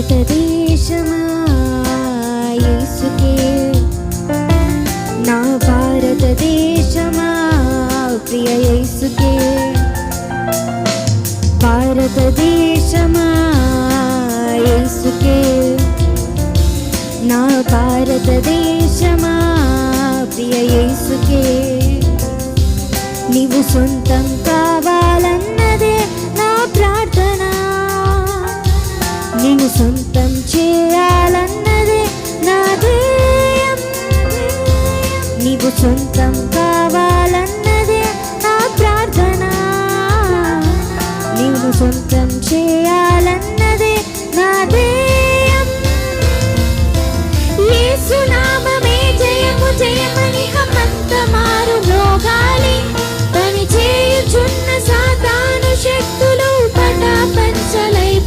భారతదేశమా యేసుకే నా భారతదేశమా ప్రియ యేసుకే భారతదేశమా యేసుకే నా భారతదేశమా ప్రియ యేసుకే నీవు సొంతం కావ నీవు సొంతం కావాలన్నదే నా ప్రార్థన. నీవు సొంతం చేయాలన్నదే నా దేయం యేసునామమే జయము జయమని హమంతమా